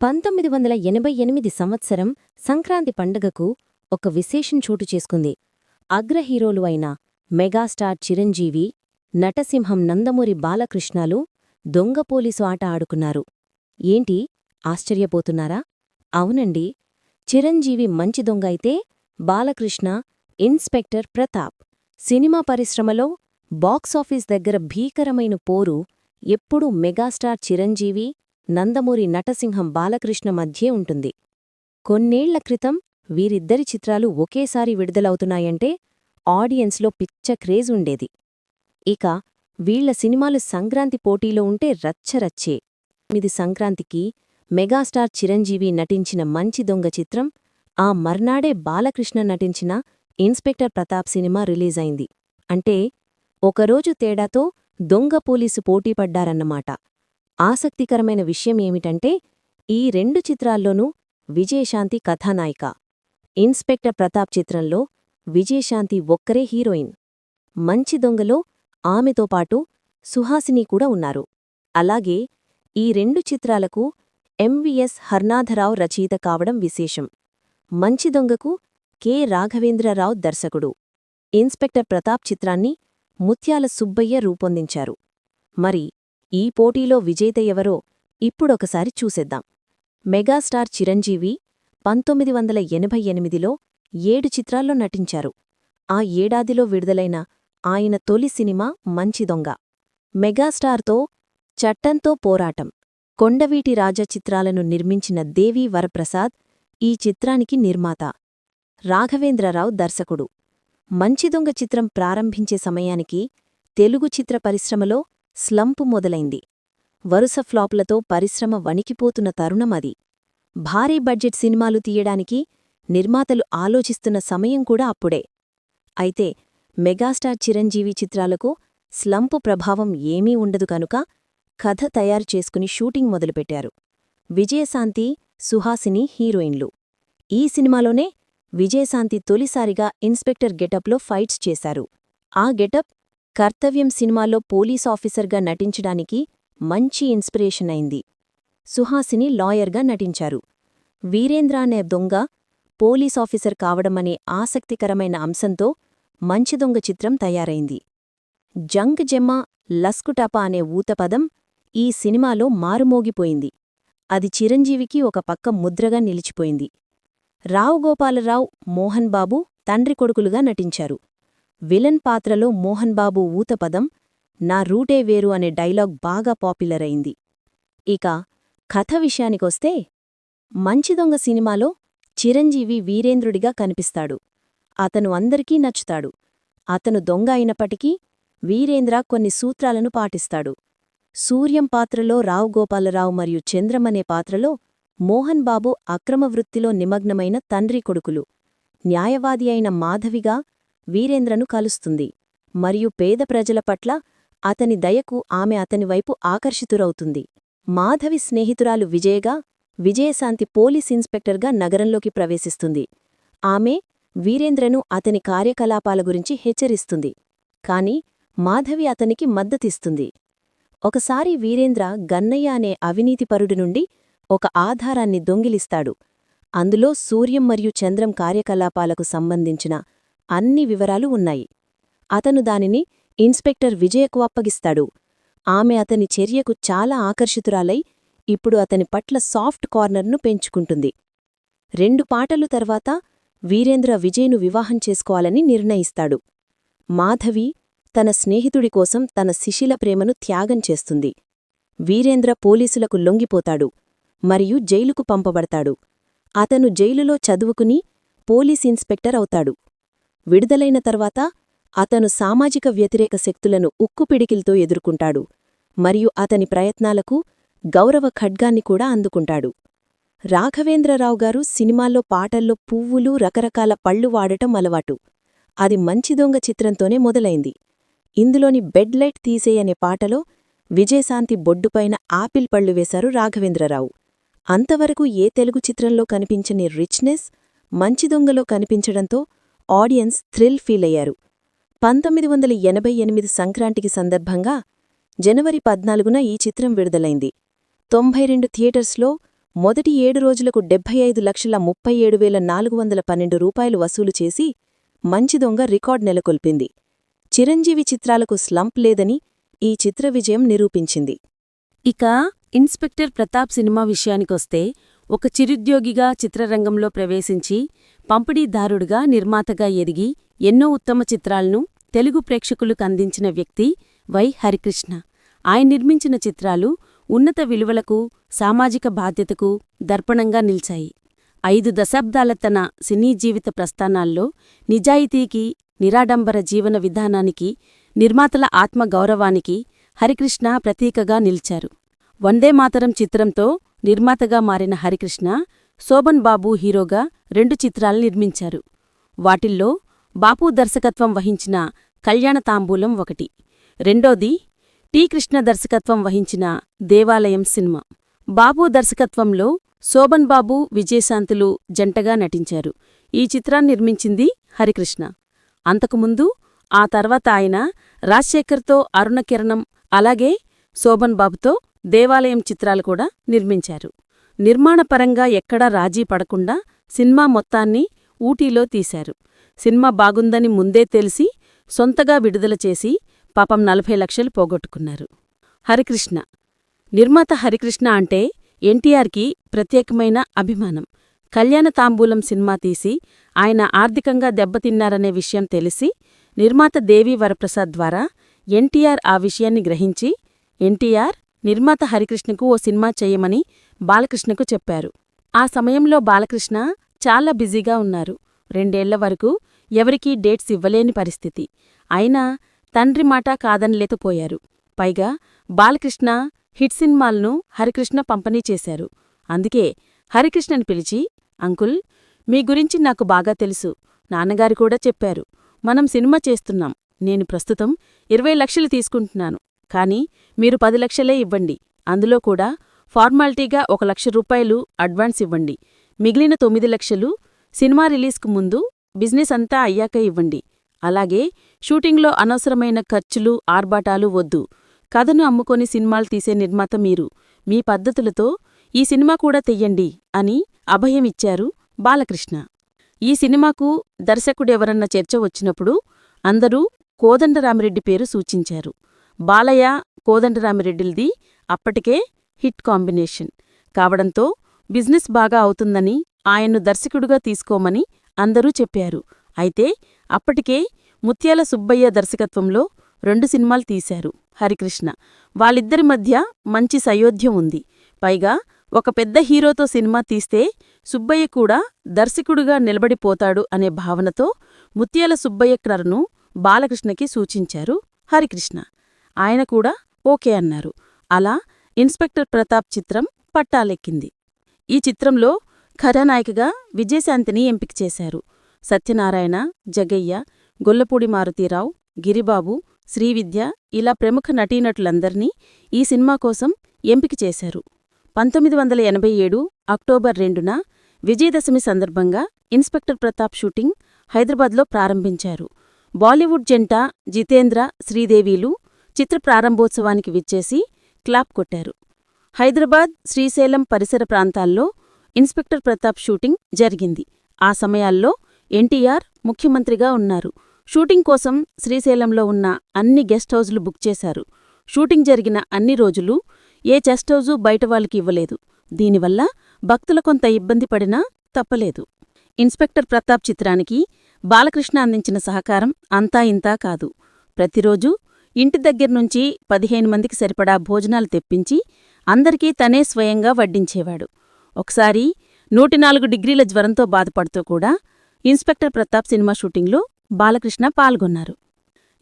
పంతొమ్మిది వందల ఎనభై ఎనిమిది సంవత్సరం సంక్రాంతి పండుగకు ఒక విశేషం చోటు చేసుకుంది. అగ్రహీరోలు అయిన మెగాస్టార్ చిరంజీవి నటసింహం నందమూరి బాలకృష్ణాలు దొంగ పోలీసు ఆట ఆడుకున్నారు. ఏంటి? ఆశ్చర్యపోతున్నారా? అవునండి. చిరంజీవి మంచి దొంగ అయితే బాలకృష్ణ ఇన్స్పెక్టర్ ప్రతాప్. సినిమా పరిశ్రమలో బాక్సాఫీస్ దగ్గర భీకరమైన పోరు ఎప్పుడూ మెగాస్టార్ చిరంజీవి నందమూరి నటసింహం బాలకృష్ణ మధ్యే ఉంటుంది. కొన్నేళ్ళ క్రితం వీరిద్దరి చిత్రాలు ఒకేసారి విడుదలవుతున్నాయంటే ఆడియన్స్లో పిచ్చ క్రేజ్ ఉండేది. ఇక వీళ్ళ సినిమాలు సంక్రాంతి పోటీలో ఉంటే రచ్చరచ్చే. ఇది సంక్రాంతికి మెగాస్టార్ చిరంజీవి నటించిన మంచి దొంగ చిత్రం ఆ మర్నాడే బాలకృష్ణ నటించిన ఇన్స్పెక్టర్ ప్రతాప్ సినిమా రిలీజైంది. అంటే ఒకరోజు తేడాతో దొంగ పోలీసు పోటీపడ్డారన్నమాట. ఆసక్తికరమైన విషయం ఏమిటంటే ఈ రెండు చిత్రాల్లోనూ విజయశాంతి కథానాయిక. ఇన్స్పెక్టర్ ప్రతాప్ చిత్రంలో విజయశాంతి ఒక్కరే హీరోయిన్. మంచి దొంగలో ఆమెతో పాటు సుహాసిని కూడా ఉన్నారు. అలాగే ఈ రెండు చిత్రాలకు ఎంవిఎస్ హర్నాథరావు రచయిత కావడం విశేషం. మంచి దొంగకు కె రాఘవేంద్రరావు దర్శకుడు. ఇన్స్పెక్టర్ ప్రతాప్ చిత్రాన్ని ముత్యాల సుబ్బయ్య రూపొందించారు. మరి ఈ పోటీలో విజేత ఎవరో ఇప్పుడొకసారి చూసేద్దాం. మెగాస్టార్ చిరంజీవి పంతొమ్మిది వందల ఎనభై ఎనిమిదిలో ఏడు చిత్రాల్లో నటించారు. ఆ ఏడాదిలో విడుదలైన ఆయన తొలి సినిమా మంచి దొంగ. మెగాస్టార్తో చట్టంతో పోరాటం. కొండవీటి రాజా చిత్రాలను నిర్మించిన దేవీ వరప్రసాద్ ఈ చిత్రానికి నిర్మాత. రాఘవేంద్రరావు దర్శకుడు. మంచి దొంగ చిత్రం ప్రారంభించే సమయానికి తెలుగు చిత్ర పరిశ్రమలో స్లంపు మొదలైంది. వరుస ఫ్లాప్లతో పరిశ్రమ వణికిపోతున్న తరుణమది భారీ బడ్జెట్ సినిమాలు తీయడానికి నిర్మాతలు ఆలోచిస్తున్న సమయం కూడా అప్పుడే. అయితే మెగాస్టార్ చిరంజీవి చిత్రాలకు స్లంపు ప్రభావం ఏమీ ఉండదు కనుక కథ తయారు చేసుకుని షూటింగ్ మొదలుపెట్టారు. విజయశాంతి సుహాసిని హీరోయిన్లు. ఈ సినిమాలోనే విజయశాంతి తొలిసారిగా ఇన్స్పెక్టర్ గెటప్లో ఫైట్స్ చేశారు. ఆ గెటప్ కర్తవ్యం సినిమాలో పోలీస్ ఆఫీసర్గా నటించడానికి మంచి ఇన్స్పిరేషన్ అయింది. సుహాసిని లాయర్గా నటించారు. వీరేంద్ర అనే దొంగ పోలీస్ ఆఫీసర్ కావడమనే ఆసక్తికరమైన అంశంతో మంచి దొంగ చిత్రం తయారైంది. జంగ్ జెమ్మ లస్కుటాపా అనే ఊతపదం ఈ సినిమాలో మారుమోగిపోయింది. అది చిరంజీవికి ఒక పక్క ముద్రగా నిలిచిపోయింది. రావు గోపాలరావు మోహన్ బాబు తండ్రి కొడుకులుగా నటించారు. విలన్ పాత్రలో మోహన్ బాబు ఊతపదం నా రూటే వేరు అనే డైలాగ్ బాగా పాపులర్ అయింది ఇక కథ విషయానికొస్తే మంచి దొంగ సినిమాలో చిరంజీవి వీరేంద్రుడిగా కనిపిస్తాడు. అతను అందరికీ నచ్చుతాడు. అతను దొంగ అయినప్పటికీ వీరేంద్ర కొన్ని సూత్రాలను పాటిస్తాడు. సూర్యం పాత్రలో రావు గోపాలరావు మరియు చంద్రమనే పాత్రలో మోహన్ బాబు అక్రమ వృత్తిలో నిమగ్నమైన తండ్రి కొడుకులు. న్యాయవాది అయిన మాధవిగా వీరేంద్రను కలుస్తుంది. మరియు పేద ప్రజల పట్ల అతని దయకు ఆమె అతని వైపు ఆకర్షితురవుతుంది. మాధవి స్నేహితురాలు విజయగా విజయశాంతి పోలీస్ ఇన్స్పెక్టర్గా నగరంలోకి ప్రవేశిస్తుంది. ఆమె వీరేంద్రను అతని కార్యకలాపాల గురించి హెచ్చరిస్తుంది. కాని మాధవి అతనికి మద్దతిస్తుంది. ఒకసారి వీరేంద్ర గన్నయ్య అనే అవినీతిపరుడి నుండి ఒక ఆధారాన్ని దొంగిలిస్తాడు. అందులో సూర్యం మరియు చంద్రం కార్యకలాపాలకు సంబంధించిన అన్ని వివరాలు ఉన్నాయి. అతను దానిని ఇన్స్పెక్టర్ విజయకు అప్పగిస్తాడు. ఆమె అతని చర్యకు చాలా ఆకర్షితురాలై ఇప్పుడు అతని పట్ల సాఫ్ట్ కార్నర్ను పెంచుకుంటుంది. రెండు పాటలు తర్వాత వీరేంద్ర విజయ్ను వివాహం చేసుకోవాలని నిర్ణయిస్తాడు. మాధవి తన స్నేహితుడి కోసం తన శిశిల ప్రేమను త్యాగం చేస్తుంది. వీరేంద్ర పోలీసులకు లొంగిపోతాడు మరియు జైలుకు పంపబడతాడు. అతను జైలులో చదువుకుని పోలీస్ ఇన్స్పెక్టర్ అవుతాడు. విడుదలైన తర్వాత అతను సామాజిక వ్యతిరేక శక్తులను ఉక్కుపిడికిల్తో ఎదుర్కొంటాడు మరియు అతని ప్రయత్నాలకు గౌరవ ఖడ్గాన్ని కూడా అందుకుంటాడు. రాఘవేంద్రరావు గారు సినిమాల్లో పాటల్లో పువ్వులు రకరకాల పళ్ళు వాడటం అలవాటు. అది మంచి దొంగ చిత్రంతోనే మొదలైంది. ఇందులోని బెడ్ లైట్ తీసేయనే పాటలో విజయశాంతి బొడ్డుపైన ఆపిల్ పళ్ళు వేశారు రాఘవేంద్రరావు. అంతవరకు ఏ తెలుగు చిత్రంలో కనిపించని రిచ్నెస్ మంచి దొంగలో కనిపించడంతో ఆడియన్స్ థ్రిల్ ఫీల్ అయ్యారు పంతొమ్మిది వందల ఎనభై ఎనిమిది సంక్రాంతికి సందర్భంగా జనవరి పద్నాలుగున ఈ చిత్రం విడుదలైంది. తొంభై రెండు థియేటర్స్లో మొదటి ఏడు రోజులకు డెబ్బై ఐదు లక్షల ముప్పై ఏడు వేల నాలుగు వందల పన్నెండు రూపాయలు వసూలు చేసి మంచి దొంగ రికార్డ్ నెలకొల్పింది. చిరంజీవి చిత్రాలకు స్లంప్ లేదని ఈ చిత్ర విజయం నిరూపించింది. ఇక ఇన్స్పెక్టర్ ప్రతాప్ సినిమా విషయానికొస్తే ఒక చిరుద్యోగిగా చిత్రరంగంలో ప్రవేశించి పంపిణీదారుడుగా నిర్మాతగా ఎదిగి ఎన్నో ఉత్తమ చిత్రాలను తెలుగు ప్రేక్షకులకు అందించిన వ్యక్తి వై హరికృష్ణ. ఆయన నిర్మించిన చిత్రాలు ఉన్నత విలువలకు సామాజిక బాధ్యతకు దర్పణంగా నిలిచాయి. ఐదు దశాబ్దాల తన సినీ జీవిత ప్రస్థానాల్లో నిజాయితీకి నిరాడంబర జీవన విధానానికి నిర్మాతల ఆత్మగౌరవానికి హరికృష్ణ ప్రతీకగా నిలిచారు. వందేమాతరం చిత్రంతో నిర్మాతగా మారిన హరికృష్ణ శోభన్ బాబు హీరోగా రెండు చిత్రాలు నిర్మించారు. వాటిల్లో బాపు దర్శకత్వం వహించిన కళ్యాణ తాంబూలం ఒకటి. రెండోది టి కృష్ణ దర్శకత్వం వహించిన దేవాలయం సినిమా. బాబు దర్శకత్వంలో శోభన్ బాబు విజయశాంతులు జంటగా నటించారు. ఈ చిత్రాన్ని నిర్మించింది హరికృష్ణ. అంతకుముందు ఆ తర్వాత ఆయన రాజశేఖర్తో అరుణకిరణం అలాగే శోభన్ బాబుతో దేవాలయం చిత్రాలు కూడా నిర్మించారు. నిర్మాణపరంగా ఎక్కడా రాజీ పడకుండా సినిమా మొత్తాన్ని ఊటీలో తీశారు. సినిమా బాగుందని ముందే తెలిసి సొంతగా విడుదల చేసి పాపం నలభై లక్షలు పోగొట్టుకున్నారు. హరికృష్ణ. నిర్మాత హరికృష్ణ అంటే ఎన్టీఆర్కి ప్రత్యేకమైన అభిమానం. కళ్యాణ తాంబూలం సినిమా తీసి ఆయన ఆర్థికంగా దెబ్బతిన్నారనే విషయం తెలిసి నిర్మాత దేవి వరప్రసాద్ ద్వారా ఎన్టీఆర్ ఆ విషయాన్ని గ్రహించి ఎన్టీఆర్ నిర్మాత హరికృష్ణకు ఓ సినిమా చెయ్యమని బాలకృష్ణకు చెప్పారు. ఆ సమయంలో బాలకృష్ణ చాలా బిజీగా ఉన్నారు. రెండేళ్ళ వరకు ఎవరికీ డేట్స్ ఇవ్వలేని పరిస్థితి. అయినా తండ్రి మాట కాదనలేకపోయారు. పైగా బాలకృష్ణ హిట్ సినిమాలను హరికృష్ణ పంపిణీ చేశారు. అందుకే హరికృష్ణని పిలిచి అంకుల్ మీ గురించి నాకు బాగా తెలుసు. నాన్నగారు కూడా చెప్పారు. మనం సినిమా చేస్తున్నాం. నేను ప్రస్తుతం ఇరవై లక్షలు తీసుకుంటున్నాను. కాని మీరు పది లక్షలే ఇవ్వండి. అందులో కూడా ఫార్మాలిటీగా ఒక లక్ష రూపాయలు అడ్వాన్స్ ఇవ్వండి. మిగిలిన తొమ్మిది లక్షలు సినిమా రిలీజ్కు ముందు బిజినెస్ అంతా అయ్యాక ఇవ్వండి. అలాగే షూటింగ్లో అనవసరమైన ఖర్చులు ఆర్భాటాలు వద్దు. కథను అమ్ముకొని సినిమాలు తీసే నిర్మాత మీరు. మీ పద్ధతులతో ఈ సినిమా కూడా తెయ్యండి అని అభయమిచ్చారు బాలకృష్ణ. ఈ సినిమాకు దర్శకుడెవరన్న చర్చ వచ్చినప్పుడు అందరూ కోదండరామిరెడ్డి పేరు సూచించారు. బాలయ్య కోదండరామిరెడ్డిల్ది అప్పటికే హిట్ కాంబినేషన్. కావడంతో బిజినెస్ బాగా అవుతుందని ఆయన్ను దర్శకుడుగా తీసుకోమని అందరూ చెప్పారు. అయితే అప్పటికే ముత్యాల సుబ్బయ్య దర్శకత్వంలో రెండు సినిమాలు తీశారు హరికృష్ణ. వాళ్ళిద్దరి మధ్య మంచి సయోధ్యం ఉంది. పైగా ఒక పెద్ద హీరోతో సినిమా తీస్తే సుబ్బయ్య కూడా దర్శకుడుగా నిలబడిపోతాడు అనే భావనతో ముత్యాల సుబ్బయ్య క్రరను బాలకృష్ణకి సూచించారు హరికృష్ణ. ఆయన కూడా ఓకే అన్నారు. అలా ఇన్స్పెక్టర్ ప్రతాప్ చిత్రం పట్టాలెక్కింది. ఈ చిత్రంలో కథానాయికగా విజయశాంతిని ఎంపిక చేశారు. సత్యనారాయణ జగయ్య గొల్లపూడి మారుతీరావు గిరిబాబు శ్రీవిద్య ఇలా ప్రముఖ నటీనటులందర్నీ ఈ సినిమా కోసం ఎంపిక చేశారు. పంతొమ్మిది వందల ఎనభై ఏడు అక్టోబర్ రెండున విజయదశమి సందర్భంగా ఇన్స్పెక్టర్ ప్రతాప్ షూటింగ్ హైదరాబాద్లో ప్రారంభించారు. బాలీవుడ్ జంట జితేంద్ర శ్రీదేవీలు చిత్ర ప్రారంభోత్సవానికి విచ్చేసి క్లాప్ కొట్టారు. హైదరాబాద్ శ్రీశైలం పరిసర ప్రాంతాల్లో ఇన్స్పెక్టర్ ప్రతాప్ షూటింగ్ జరిగింది. ఆ సమయాల్లో ఎన్టీఆర్ ముఖ్యమంత్రిగా ఉన్నారు. షూటింగ్ కోసం శ్రీశైలంలో ఉన్న అన్ని గెస్ట్ హౌజులు బుక్ చేశారు. షూటింగ్ జరిగిన అన్ని రోజులు ఏ చెస్ట్ హౌజు బయట వాళ్ళకి ఇవ్వలేదు. దీనివల్ల భక్తుల కొంత ఇబ్బంది పడినా తప్పలేదు. ఇన్స్పెక్టర్ ప్రతాప్ చిత్రానికి బాలకృష్ణ అందించిన సహకారం అంతా ఇంతా కాదు. ప్రతిరోజూ ఇంటి దగ్గర్నుంచి పదిహేను మందికి సరిపడా భోజనాలు తెప్పించి అందరికీ తనే స్వయంగా వడ్డించేవాడు. ఒకసారి నూటి నాలుగు డిగ్రీల జ్వరంతో బాధపడుతూ కూడా ఇన్స్పెక్టర్ ప్రతాప్ సినిమా షూటింగ్లో బాలకృష్ణ పాల్గొన్నారు.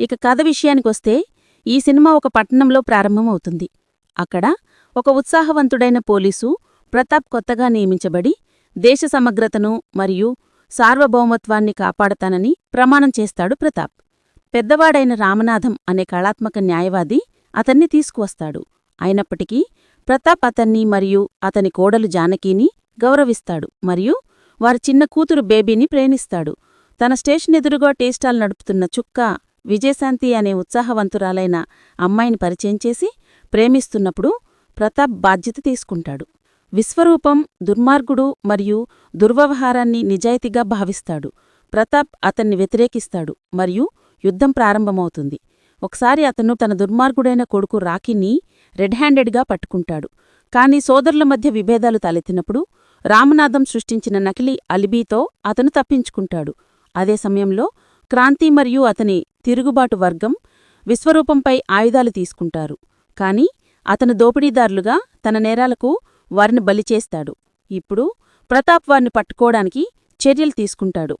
ఇక కథ విషయానికొస్తే ఈ సినిమా ఒక పట్టణంలో ప్రారంభమవుతుంది. అక్కడ ఒక ఉత్సాహవంతుడైన పోలీసు ప్రతాప్ కొత్తగా నియమించబడి దేశ సమగ్రతను మరియు సార్వభౌమత్వాన్ని కాపాడతానని ప్రమాణం చేస్తాడు ప్రతాప్. పెద్దవాడైన రామనాథం అనే కళాత్మక న్యాయవాది అతన్ని తీసుకువస్తాడు. అయినప్పటికీ ప్రతాప్ అతన్ని మరియు అతని కోడలు జానకీని గౌరవిస్తాడు మరియు వారి చిన్న కూతురు బేబీని ప్రేమిస్తాడు. తన స్టేషన్ ఎదురుగా టేస్టాల్ నడుపుతున్న చుక్క విజయశాంతి అనే ఉత్సాహవంతురాలైన అమ్మాయిని పరిచయం చేసి ప్రేమిస్తున్నప్పుడు ప్రతాప్ బాధ్యత తీసుకుంటాడు. విశ్వరూపం దుర్మార్గుడు మరియు దుర్వ్యవహారాన్ని నిజాయితీగా భావిస్తాడు. ప్రతాప్ అతన్ని వ్యతిరేకిస్తాడు మరియు యుద్ధం ప్రారంభమవుతుంది. ఒకసారి అతను తన దుర్మార్గుడైన కొడుకు రాకీని రెడ్ హ్యాండెడ్గా పట్టుకుంటాడు. కాని సోదరుల మధ్య విభేదాలు తలెత్తినప్పుడు రామనాథం సృష్టించిన నకిలీ అలిబీతో అతను తప్పించుకుంటాడు. అదే సమయంలో క్రాంతి మరియు అతని తిరుగుబాటు వర్గం విశ్వరూపంపై ఆయుధాలు తీసుకుంటారు. కాని అతను దోపిడీదారులుగా తన నేరాలకు వారిని బలిచేస్తాడు ఇప్పుడు ప్రతాప్ వారిని పట్టుకోవడానికి చర్యలు తీసుకుంటాడు.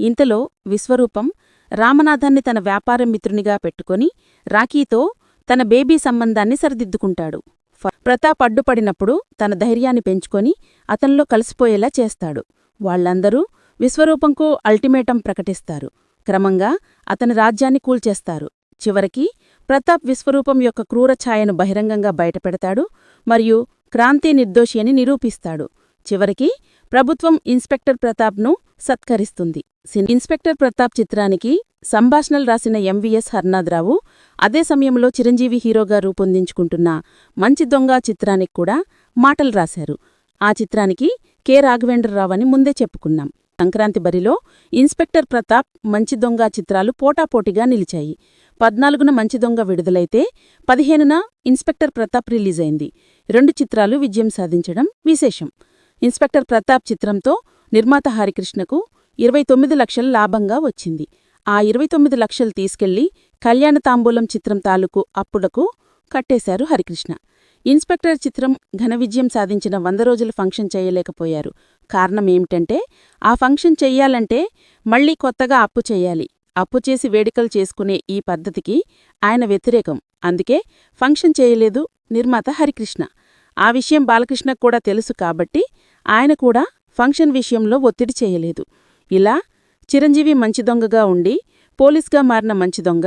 ఇంతలో విశ్వరూపం రామనాథాన్ని తన వ్యాపార మిత్రునిగా పెట్టుకొని రాఖీతో తన బేబీ సంబంధాన్ని సరిదిద్దుకుంటాడు. ప్రతాప్ అడ్డుపడినప్పుడు తన ధైర్యాన్ని పెంచుకొని అతనిలో కలిసిపోయేలా చేస్తాడు. వాళ్ళందరూ విశ్వరూపంకు అల్టిమేటం ప్రకటిస్తారు. క్రమంగా అతని రాజ్యాన్ని కూల్చేస్తారు. చివరికి ప్రతాప్ విశ్వరూపం యొక్క క్రూర ఛాయను బహిరంగంగా బయటపెడతాడు మరియు క్రాంతి నిర్దోషి అని నిరూపిస్తాడు. చివరికి ప్రభుత్వం ఇన్స్పెక్టర్ ప్రతాప్ను సత్కరిస్తుంది. ఇన్స్పెక్టర్ ప్రతాప్ చిత్రానికి సంభాషణలు రాసిన ఎంవీఎస్ హర్నాథరావు అదే సమయంలో చిరంజీవి హీరోగా రూపొందించుకుంటున్న మంచి దొంగ చిత్రానికి కూడా మాటలు రాశారు. ఆ చిత్రానికి కె. రాఘవేంద్రరావు అని ముందే చెప్పుకున్నాం. సంక్రాంతి బరిలో ఇన్స్పెక్టర్ ప్రతాప్ మంచి దొంగ చిత్రాలు పోటాపోటీగా నిలిచాయి. పద్నాలుగున మంచి దొంగ విడుదలైతే పదిహేనున ఇన్స్పెక్టర్ ప్రతాప్ రిలీజైంది. రెండు చిత్రాలు విజయం సాధించడం విశేషం. ఇన్స్పెక్టర్ ప్రతాప్ చిత్రంతో నిర్మాత హరికృష్ణకు ఇరవై తొమ్మిది లక్షల లాభంగా వచ్చింది. ఆ ఇరవై తొమ్మిది లక్షలు తీసుకెళ్ళి కళ్యాణ తాంబూలం చిత్రం తాలూకు అప్పులకు కట్టేశారు హరికృష్ణ. ఇన్స్పెక్టర్ చిత్రం ఘన విజయం సాధించిన వంద రోజులు ఫంక్షన్ చేయలేకపోయారు. కారణం ఏమిటంటే ఆ ఫంక్షన్ చెయ్యాలంటే మళ్ళీ కొత్తగా అప్పు చేయాలి. అప్పు చేసి వేడుకలు చేసుకునే ఈ పద్ధతికి ఆయన వ్యతిరేకం. అందుకే ఫంక్షన్ చేయలేదు నిర్మాత హరికృష్ణ. ఆ విషయం బాలకృష్ణకు కూడా తెలుసు కాబట్టి ఆయన కూడా ఫంక్షన్ విషయంలో ఒత్తిడి చేయలేదు. ఇలా చిరంజీవి మంచి దొంగగా ఉండి పోలీస్గా మారిన మంచి దొంగ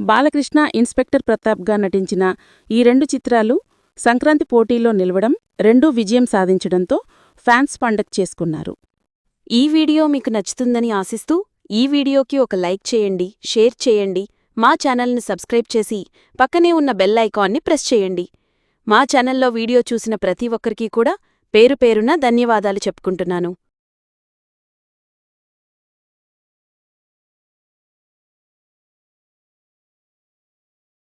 బాలకృష్ణ ఇన్స్పెక్టర్ ప్రతాప్గా నటించిన ఈ రెండు చిత్రాలు సంక్రాంతి పోటీలో నిలవడం రెండూ విజయం సాధించడంతో ఫ్యాన్స్ పండగ చేసుకున్నారు. ఈ వీడియో మీకు నచ్చుతుందని ఆశిస్తూ ఈ వీడియోకి ఒక లైక్ చేయండి షేర్ చేయండి మా ఛానల్ని సబ్స్క్రైబ్ చేసి పక్కనే ఉన్న బెల్ ఐకాన్ని ప్రెస్ చేయండి. మా ఛానల్లో వీడియో చూసిన ప్రతి ఒక్కరికీ కూడా పేరు పేరున ధన్యవాదాలు చెప్పుకుంటున్నాను.